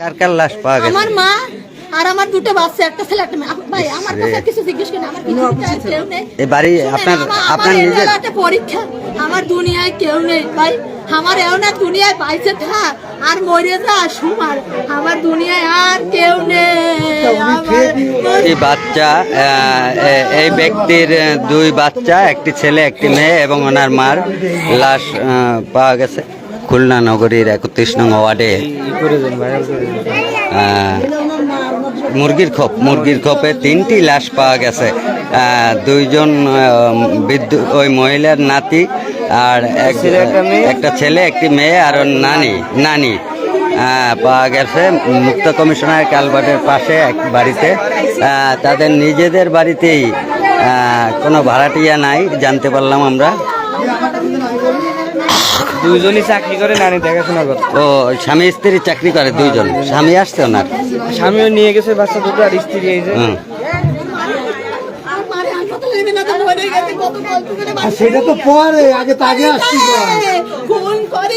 কার কার লাশ পাওয়া গেছে? আমার মা আর আমার দুটো বাচ্চা একটা ছেলে একটা মেয়ে। ভাই আমার কাছে কিছু জিজ্ঞেস করেন আমার কিছু কেউ নেই। এই বাড়ি আপনার আপনার নিজের জায়গাটা পরীক্ষা আমার দুনিয়ায় কেউ নেই। ভাই আমার এও না দুনিয়ায় বাইচে থাক আর মরে যা সুমার। আমার দুনিয়ায় আর কেউ নেই। এই বাচ্চা এই ব্যক্তির দুই বাচ্চা একটি ছেলে একটি মেয়ে এবং ওনার মার লাশ পাওয়া গেছে। খুলনা নগরীর একত্রিশ নং ওয়ার্ডে মুরগির খোপ, মুরগির খোপে তিনটি লাশ পাওয়া গেছে। দুইজন বিদ্যুৎ ওই মহিলার নাতি আর একটা ছেলে, একটি মেয়ে আর নানি নানি পাওয়া গেছে। মুক্ত কমিশনার কালবাটের পাশে এক বাড়িতে। তাদের নিজেদের বাড়িতেই কোনো ভাড়াটিয়া নাই, জানতে পারলাম আমরা। দুইজনই চাকরি করে নানি দেখাশোনা করে ও স্বামী স্ত্রী চাকরি করে দুইজন। স্বামী আসছে ওনার? স্বামীও নিয়ে গেছে বাচ্চা দুটো আর স্ত্রী এই যে। সেটা তো পরে আগে তো আগে আসছি খুন খুন